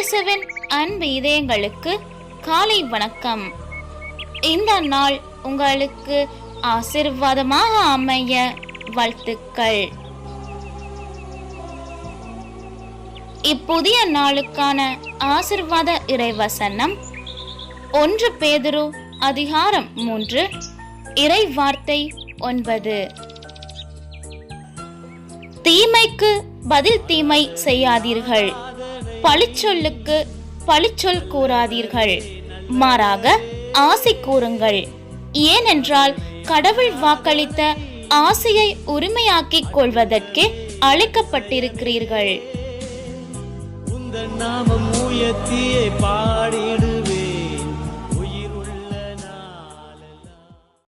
இயேசுவின் அன்பு இதயங்களுக்கு காலை வணக்கம். இந்த நாள் உங்களுக்கு ஆசிர்வாதமாக அமைய வாழ்த்துக்கள். இப்புதிய நாளுக்கான ஆசிர்வாத இறைவசனம் ஒன்று பேதுரு அதிகாரம் மூன்று இறை வார்த்தை ஒன்பது. தீமைக்கு பதில் தீமை செய்யாதீர்கள். பழிச்சொல்லுக்கு பழிச்சொல் கூறாதீர்கள். மாறாக ஆசை கூறுங்கள். ஏனென்றால் கடவுள் வாக்களித்த ஆசையை உரிமையாக்கிக் கொள்வதற்கே அழைக்கப்பட்டிருக்கிறீர்கள். உந்த நாமம் உயர்த்தியே பாடிடு.